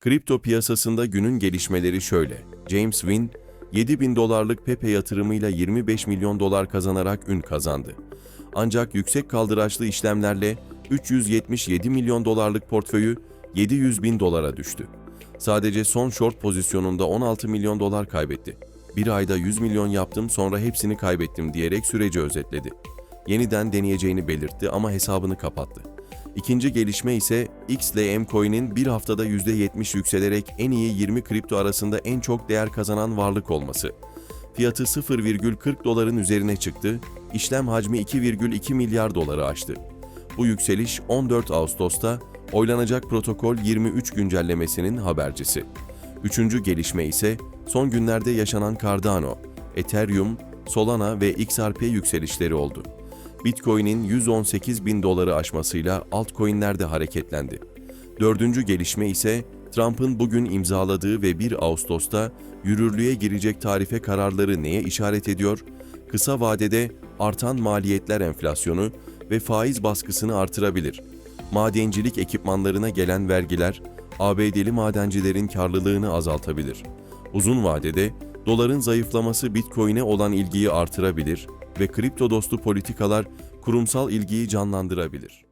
Kripto piyasasında günün gelişmeleri şöyle. James Wynn, 7 bin dolarlık Pepe yatırımıyla 25 milyon dolar kazanarak ün kazandı. Ancak yüksek kaldıraçlı işlemlerle 377 milyon dolarlık portföyü 700 bin dolara düştü. Sadece son short pozisyonunda 16 milyon dolar kaybetti. Bir ayda 100 milyon yaptım sonra hepsini kaybettim diyerek süreci özetledi. Yeniden deneyeceğini belirtti ama hesabını kapattı. İkinci gelişme ise XLM Coin'in bir haftada %70 yükselerek en iyi 20 kripto arasında en çok değer kazanan varlık olması. Fiyatı 0,40 doların üzerine çıktı, işlem hacmi 2,2 milyar doları aştı. Bu yükseliş 14 Ağustos'ta oylanacak protokol 23 güncellemesinin habercisi. Üçüncü gelişme ise son günlerde yaşanan Cardano, Ethereum, Solana ve XRP yükselişleri oldu. Bitcoin'in 118 bin doları aşmasıyla altcoin'ler de hareketlendi. Dördüncü gelişme ise Trump'ın bugün imzaladığı ve 1 Ağustos'ta yürürlüğe girecek tarife kararları neye işaret ediyor? Kısa vadede artan maliyetler enflasyonu ve faiz baskısını artırabilir. Madencilik ekipmanlarına gelen vergiler ABD'li madencilerin karlılığını azaltabilir. Uzun vadede doların zayıflaması Bitcoin'e olan ilgiyi artırabilir ve kripto dostu politikalar kurumsal ilgiyi canlandırabilir.